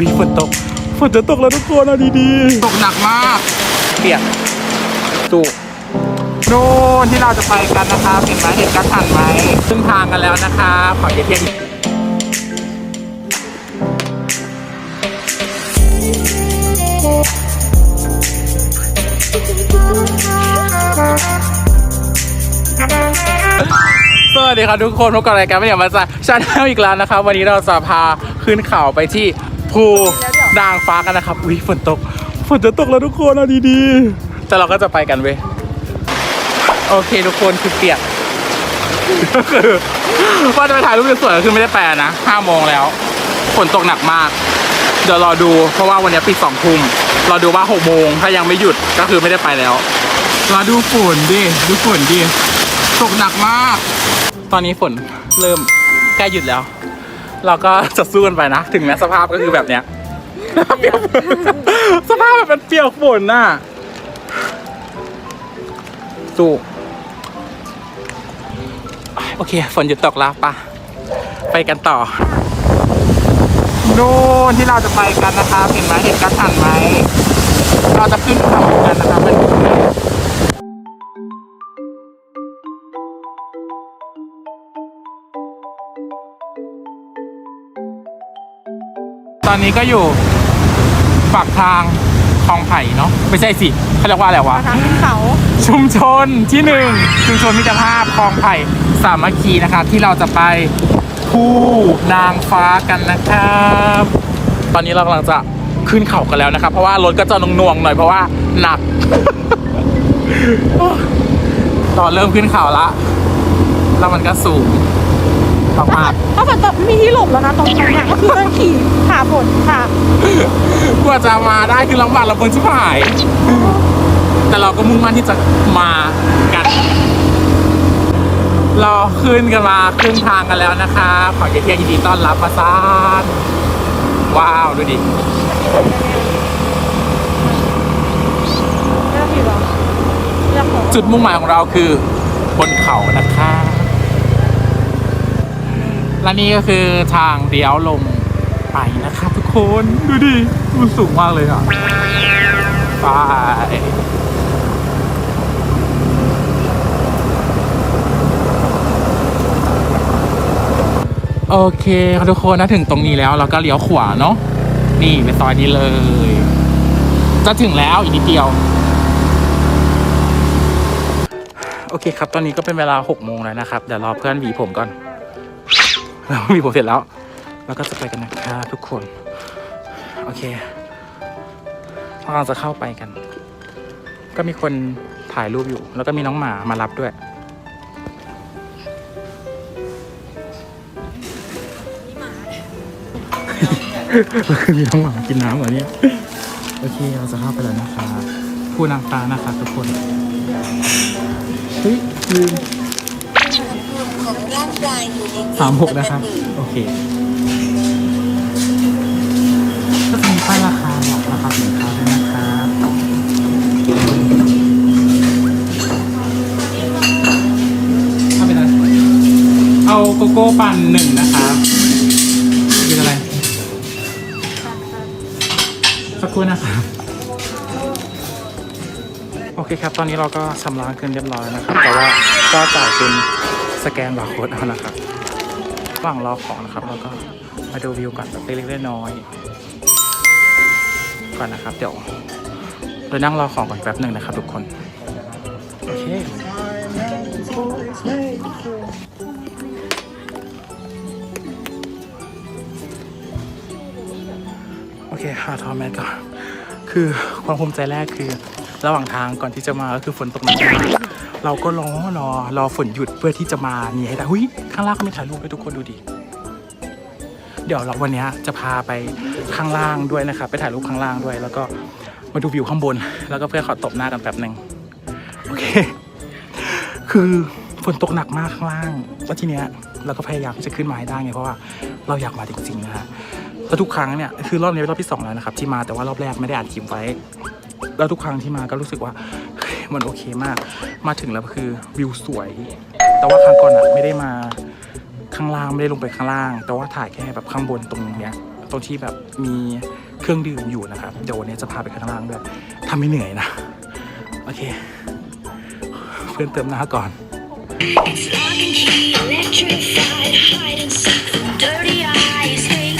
อุ๊ยฝนตกฝนจะตกแล้วทุกคนเอาดีๆ ตกหนักมากเปียกจูโน่นที่เราจะไปกันนะคะเห็นไหมเห็นกระถันไหมขึ้นทางกันแล้วนะคะขอเทียนสวัสดีครับทุกคนพบกับรายการไม่อยากมาจากชาแนลอีกแล้วนะครับ วันนี้เราจะพาขึ้นเขาไปที่ ภูด่างฟ้ากันนะครับ อุ้ยฝนตก ฝนจะตกแล้วทุกคนเอาดีๆ แต่เราก็จะไปกันเว้ย โอเคทุกคนคือเปียกก็คือว่าจะไปถ่ายรูปสวยๆก็คือไม่ได้แปลนะห้าโมงแล้ว ฝนตกหนักมาก เดี๋ยวรอดูเพราะว่าวันนี้ปิดสองทุ่มรอดูว่าหกโมงถ้ายังไม่หยุดก็คือไม่ได้ไปแล้วรอดูฝนดิดูฝนดิตกหนักมาก ตอนนี้ฝนเริ่มใกล้หยุดแล้ว เราก็จะสู้กันไปนะ ถึงแม้สภาพก็คือแบบเนี้ยเปียกสภาพแบบเป็นเปียกฝนน่ะสู้โอเค ฝนหยุดตกแล้วปะไปกันต่อโน่นที่เราจะไปกันนะคะเห็นไหมเห็นกระถันไหมเราจะขึ้นเขากันนะคะมันอยู่ตรงนี้ อนนี้ก็อยู่ปากทางคลองไผ่เนาะไม่ใช่สิเขาเรียกว่าอะไรวะ ทางขึ้นเขาชุมชนที่หนึ่งชุมชนมิตรภาพคลองไผ่สามัคคีนะครับที่เราจะไปผู้นางฟ้ากันนะครับ ตอนนี้เรากำลังจะขึ้นเขากันแล้วนะครับ เพราะว่ารถก็จะหน่วงๆหน่อยเพราะว่าหนัก ตอนเริ่มขึ้นเขาละ แล้วมันก็สูง มากถ้าฝนตกไม่มีที่หลบแล้วนะตรงนี้เนี่ยก็คือต้องขี่ผ่าฝนค่ะๆกว่าจะมาได้คือลำบากลำบนชิบหาย แต่เราก็มุ่งมั่นที่จะมากัน เราขึ้นกันมาครึ่งทางกันแล้วนะคะขอเกียรติยินดีต้อนรับมาซานว้าว ดูดิไม่ต้องขี่หรออยากขอจุดมุ่งหมายของเราคือบนเขานะคะ และนี่ก็คือทางเดียวลงไปนะคะทุกคนดูดิมันสูงมากเลยอะไปโอเคครับทุกคนนะถึงตรงนี้แล้วเราก็เลี้ยวขวาเนาะนี่ไปซอยนี้เลย จะถึงแล้วอีกนิดเดียว โอเคครับ ตอนนี้ก็เป็นเวลาหกโมงแล้วนะครับ เดี๋ยวรอเพื่อนหวีผมก่อน เราหวีผมเสร็จแล้ว แล้วก็จะไปกันนะครับทุกคน โอเคเรากำลังจะเข้าไปกัน ก็มีคนถ่ายรูปอยู่ แล้วก็มีน้องหมามารับด้วยมีน้องหมากินน้ำเหรอเนี่ย โอเค เราจะเข้าไปแล้วนะครับผู้นางฟ้านะครับทุกคน เฮ้ยลืมของ ร่างกายอยู่ในเกณฑ์สามหกนะครับ โอเค ก็จะมีป้ายราคาบอกราคาสินค้าด้วยนะครับเอาไปเลยเอาโกโก้ปั่นหนึ่งนะครับเป็นอะไร สักครู่นะครับ โอเคครับ ตอนนี้เราก็ชำระเงินเรียบร้อยนะครับ แต่ว่าก็จ่ายเป็น สแกนบาร์โค้ดเอานะครับระหว่างรอของนะครับเราก็มาดูวิวก่อนแบบเล็กๆน้อยๆก่อนนะครับ เดี๋ยวเรานั่งรอของก่อนแป๊บหนึ่งนะครับทุกคน โอเคโอเคหาทอมแมทก่อนคือความภูมิใจแรกคือ ระหว่างทางก่อนที่จะมาก็คือฝนตกหนัก เราก็รอรอรอฝนหยุดเพื่อที่จะมานี่ให้ได้หุ้ยข้างล่างก็มีถ่ายรูปด้วยทุกคนดูดิเดี๋ยวเราวันนี้จะพาไปข้างล่างด้วยนะครับไปถ่ายรูปข้างล่างด้วย แล้วก็มาดูวิวข้างบน แล้วก็เพื่อขอตบหน้ากันแป๊บหนึ่งโอเค คือฝนตกหนักมากข้างล่างแล้วทีเนี้ยเราก็พยายามที่จะขึ้นมาให้ได้ไงเพราะว่าเราอยากมาจริงๆนะฮะแล้วทุกครั้งเนี่ยคือรอบนี้เป็นรอบที่สองแล้วนะครับที่มาแต่ว่ารอบแรกไม่ได้อัดคลิปไว้ แล้วทุกครั้งที่มาก็รู้สึกว่า มันโอเคมาก มาถึงแล้วก็คือวิวสวย แต่ว่าครั้งก่อนอะไม่ได้มาข้างล่างไม่ได้ลงไปข้างล่าง แต่ว่าถ่ายแค่แบบข้างบนตรงเนี้ยตรงที่แบบมีเครื่องดื่มอยู่นะครับเดี๋ยววันนี้จะพาไปข้างล่างด้วยทำให้เหนื่อยนะ โอเค เพื่อนเติมน้าก่อน Electrified, hide and seek, dirty eyes. Hey,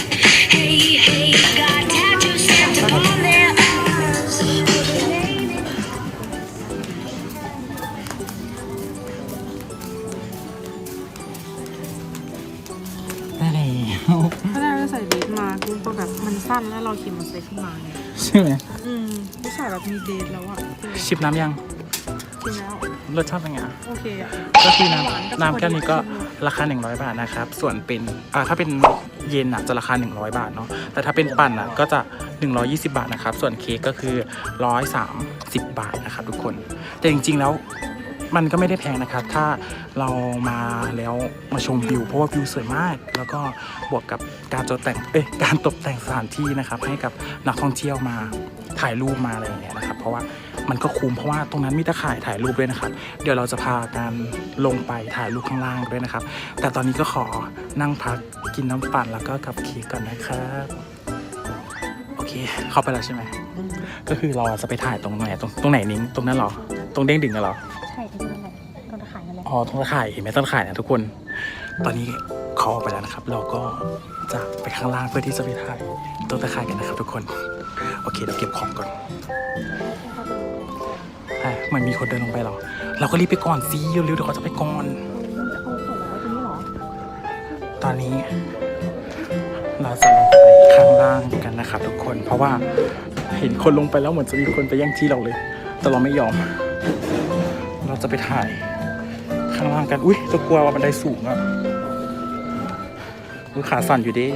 แบบมันสั้นแล้วเราขี่มอเตอร์ไซค์ขึ้นมาไงใช่ไหมอืมกูใส่แบบมีเบสแล้วอะชิมน้ำยังกินแล้วรสชาติเป็นไงอะโอเคอะก็คือหวานก็น้ำน้ำแก้วนี้ก็พอดีราคา 100 บาทนะครับ ส่วนเป็นอ่าถ้าเป็นเย็นอะจะราคา 100 บาทเนาะแต่ถ้าเป็นปั่นอะก็จะ 120 บาทนะครับ ส่วนเค้กก็คือ 130 บาทนะครับทุกคน แต่จริง ๆ แล้ว มันก็ไม่ได้แพงนะครับ ถ้าเรามาแล้วมาชมวิว เพราะว่าวิวสวยมาก แล้วก็บวกกับการตกแต่งเอ้ยการตกแต่งสถานที่นะครับ ให้กับนักท่องเที่ยวมาถ่ายรูปมาอะไรอย่างเงี้ยนะครับ เพราะว่ามันก็คุ้มเพราะว่าตรงนั้นมีตะข่ายถ่ายรูปด้วยนะครับ เดี๋ยวเราจะพาการลงไปถ่ายรูปข้างล่างด้วยนะครับ แต่ตอนนี้ก็ขอนั่งพักกินน้ำปั่นแล้วก็กับเค้กก่อนนะครับโอเคเข้าไปแล้วใช่ไหมก็คือเราจะไปถ่ายตรงไหนตรงตรงไหนนิ้งตรงนั้นเหรอ ตรงเด้งดึงกันเหรอ อ๋อตรงตะข่ายเห็นไหมต้นตะข่ายนะทุกคน ตอนนี้เขาออกไปแล้วนะครับ เราก็จะไปข้างล่างเพื่อที่จะไปถ่ายต้นตะข่ายกันนะครับ ทุกคน โอเคเราเก็บของก่อนอะเหมือนมีคนเดินลงไปเหรอ เราก็รีบไปก่อนสิเร็วๆเดี๋ยวเขาจะไปก่อนเอาส่งไว้ตรงนี้เหรอตอนนี้ เราจะลงไปข้างล่างกันนะครับทุกคน เพราะว่าเห็นคนลงไปแล้วเหมือนจะมีคนไปแย่งที่เราเลย แต่เราไม่ยอม เราจะไปถ่าย ข้างล่างกัน อุ้ยจะกลัวว่าบันไดสูงอะอุ้ยขาสั่นอยู่ดิ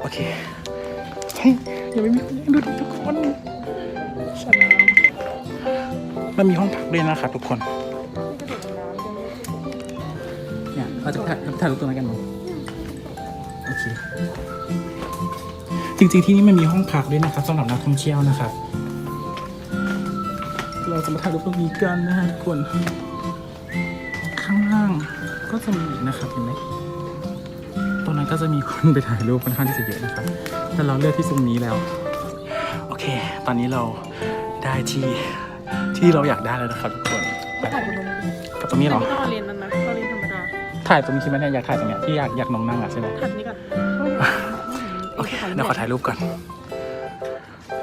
โอเคเฮ้ยยังไม่มีคนดูดิทุกคนฉันมันมีห้องพักด้วยนะครับทุกคนเนี่ยเราจะถ่ายถ่ายรูปตรงนั้นกันมั้งโอเคจริงๆที่นี่มันมีห้องพักด้วยนะครับสำหรับนักท่องเที่ยวนะครับ เราจะมาถ่ายรูปตรงนี้กันนะฮะทุกคน จะมีอีกนะครับเห็นไหมตรงนั้นก็จะมีคนไปถ่ายรูปค่อนข้างที่จะเยอะนะครับ แต่เราเลือกที่ตรงนี้แล้ว โอเค ตอนนี้เราได้ที่ที่เราอยากได้แล้วนะครับทุกคนไปถ่ายตรงนี้กับตรงนี้เหรอไม่ต้องเอาเลนส์นั้นนะเอาเลนส์ธรรมดา ถ่ายตรงนี้ใช่ไหมเนี่ยอยากถ่ายตรงเนี้ยที่อยากอยากน้องนั่งอะใช่ไหมถ่ายตรงนี้ก่อนโอเคเดี๋ยวขอถ่ายรูปก่อน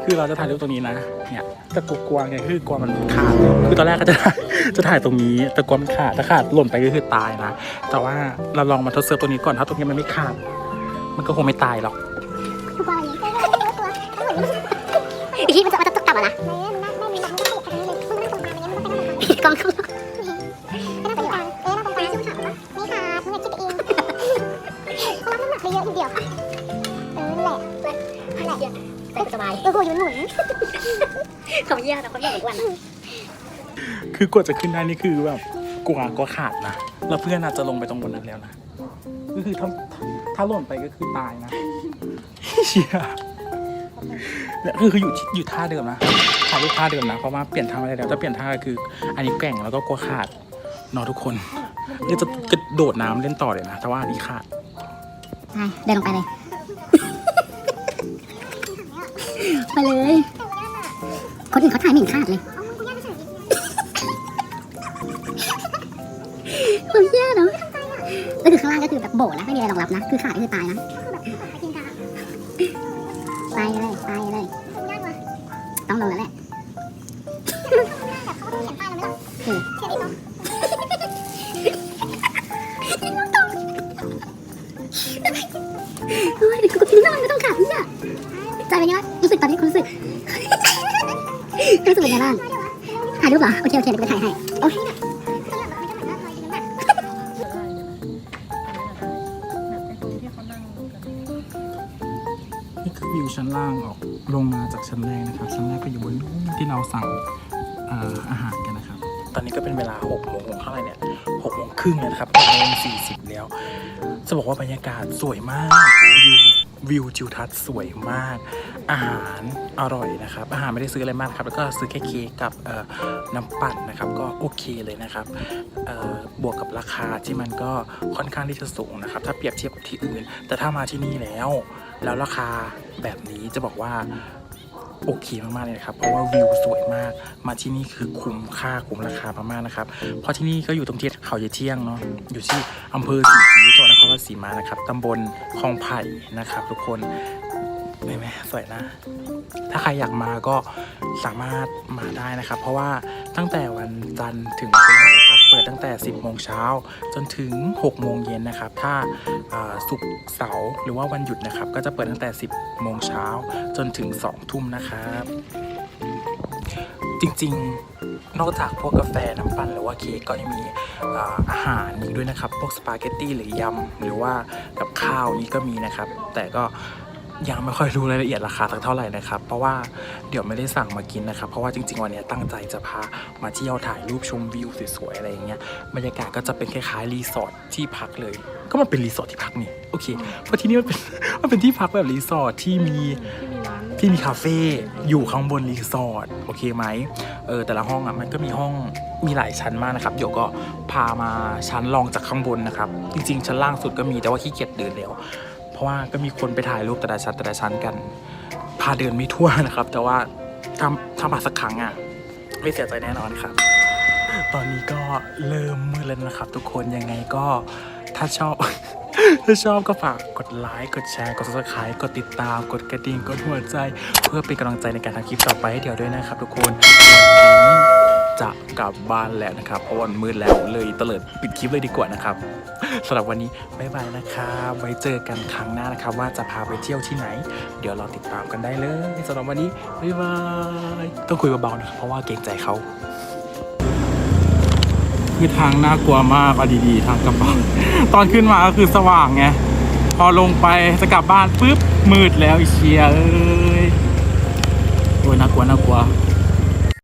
คือเราจะถ่ายรูปตรงนี้นะ เนี่ยแต่กลัวๆไงคือกลัวมันขาดคือตอนแรกก็จะถ่าย จะถ่ายตรงนี้แต่กลัวมันขาดถ้าขาดหล่นไปก็คือตายนะ แต่ว่าเราลองมาทดสอบตรงนี้ก่อนถ้าตรงนี้มันไม่ขาด มันก็คงไม่ตายหรอกกลัวอย่างนี้กลัวกลัวกลัวอีกทีมันจะมันจะตกต่ำอะนะไม่มันไม่มีมันก็ตกไปเลยมันนั่งตรงกลางอย่างเงี้ยมันก็ไปนั่งตรงกลางกองเขาไม่นั่งตรงกลางเออนั่งตรงกลางชื่อขาดไม่ขาดมึงอย่าคิดไปเองเพราะว่าน้ำหนักไปเยอะทีเดียวเออนั่นแหละนั่นแหละใส่สบายเออหัวอยู่หมุนเขาเยี่ยแต่คนเยี่ยเหมือนกัน คือกว่าจะขึ้นได้นี่คือแบบกลัวก็ขาดนะแล้วเพื่อนอาจจะลงไปตรงบนนั้นแล้วนะก็คือถ้าถ้าหล่นไปก็คือตายนะเชียเนี่ยคือคืออยู่ที่อยู่ท่าเดิมนะถ่ายรูปท่าเดิมนะเพราะว่าเปลี่ยนท่าไม่ได้แล้วถ้าเปลี่ยนท่าก็คือ อันนี้แกว่งแล้วก็กลัวขาดเนอะทุกคนนี่จะกระโดดน้ำเล่นต่อเลยนะแต่ว่าอันนี้ขาดใช่เดินลงไปเลยไปเลยคนอื่นเขาถ่ายไม่เห็นขาดเลย คนเชี่ยเนาะก็คือข้างล่างก็คือแบบโบนะไม่มีอะไรรองรับนะ คือขาดก็คือตายนะ ไปเลย ไปเลย ต้องลงแล้วแหละเฮ้ยกูก็ทิ้งหน่อยไม่ต้องขาดเนี่ยใจเป็นยังไงรู้สึกตอนนี้คุณรู้สึกรู้สึกเป็นยังไงบ้างถ่ายรูปเหรอ โอเค โอเคเดี๋ยวกูไปถ่ายให้โอเค นี่คือวิวชั้นล่างออกลงมาจากชั้นแรกนะครับ ชั้นแรกก็อยู่บนนู้นที่เราสั่งออาหารกันนะครับ ตอนนี้ก็เป็นเวลา6โมงเท่าไหร่เนี่ย6โมงครึ่งแล้วนะครับ6โมง40แล้ว จะบอกว่าบรรยากาศสวยมากวิววิวจิวทัศน์สวยมาก อาหารอร่อยนะครับ อาหารไม่ได้ซื้ออะไรมากครับ แล้วก็ซื้อแค่เค้กกับน้ำปั่นนะครับ ก็โอเคเลยนะครับ บวกกับราคาที่มันก็ค่อนข้างที่จะสูงนะครับ ถ้าเปรียบเทียบกับที่อื่น แต่ถ้ามาที่นี่แล้ว แล้วราคาแบบนี้จะบอกว่า โอเคมากๆเลยนะครับ เพราะว่าวิวสวยมาก มาที่นี่คือคุ้มค่าคุ้มราคามากๆนะครับ เพราะที่นี่ก็อยู่ตรงที่เขาเยายเที่ยงเนาะ อยู่ที่อำเภอสีคิ้วจังหวัดนครราชสีมานะครับตำบลคลองไผ่นะครับ ทุกคน เห็นไหมสวยนะ ถ้าใครอยากมาก็สามารถมาได้นะครับ เพราะว่าตั้งแต่วันจันทร์ถึงวันพฤหัสครับ เปิดตั้งแต่ 10โมงเช้าจนถึง6โมงเย็นนะครับ ถ้าอ่าศุกร์เสาร์หรือว่าวันหยุดนะครับ ก็จะเปิดตั้งแต่ 10โมงเช้าจนถึง2ทุ่มนะครับ จริงๆนอกจากพวกกาแฟน้ำปั่นหรือว่าเค้กก็ยังมีอาอาหารอีกด้วยนะครับ พวกสปาเกตตี้หรือยำหรือว่ากับข้าวนี้ก็มีนะครับ แต่ก็ ยังไม่ค่อยรู้รายละเอียดราคาสักเท่าไหร่นะครับ เพราะว่าเดี๋ยวไม่ได้สั่งมากินนะครับ เพราะว่าจริง ๆ วันนี้ตั้งใจจะพามาเที่ยวถ่ายรูปชมวิวสวยๆอะไรอย่างเงี้ย บรรยากาศก็จะเป็นคล้ายๆรีสอร์ทที่พักเลย ก็มันเป็นรีสอร์ทที่พักนี่ โอเค เพราะที่นี่มันเป็นมันเป็นที่พักแบบรีสอร์ทที่มีที่มีร้านที่มีคาเฟ่อยู่ข้างบนรีสอร์ทโอเคไหมเออแต่ละห้องอะมันก็มีห้องมีหลายชั้นมากนะครับเดี๋ยวก็พามาชั้นรองจากข้างบนนะครับ จริง ๆ ชั้นล่างสุดก็มีแต่ว่าขี้เกียจเดินแล้วเพราะว่าก็มีคนไปถ่ายรูปแต่ละชั้นแต่ละชั้นกันพาเดินไม่ทั่วนะครับ แต่ว่าทำทำมาสักครั้งอะไม่เสียใจแน่นอนครับ ตอนนี้ก็เริ่มมืดแล้วนะครับ ทุกคนยังไงก็ถ้าชอบ ถ้าชอบก็ฝากกดไลค์กดแชร์กด subscribe กดติดตาม กดกระดิ่งกดหัวใจ เพื่อเป็นกำลังใจในการทำคลิปต่อไปให้เดี๋ยวด้วยนะครับ ทุกคนวันนี้ จะกลับบ้านแล้วนะครับ เพราะวันมืดแล้วเลยเตลิดปิดคลิปเลยดีกว่านะครับสำหรับวันนี้บ๊ายบายนะครับไว้เจอกันครั้งหน้านะครับ ว่าจะพาไปเที่ยวที่ไหน เดี๋ยวเราติดตามกันได้เลยสำหรับวันนี้บ๊ายบายต้องคุยเบาๆนะครับเพราะว่าเกรงใจเขาคือทางน่ากลัวมากอาดีๆทางกระบะตอนขึ้นมาก็คือสว่างไงพอลงไปจะกลับบ้านปุ๊บมืดแล้วเชียเอ้ยโอ้ยน่ากลัวน่ากลัว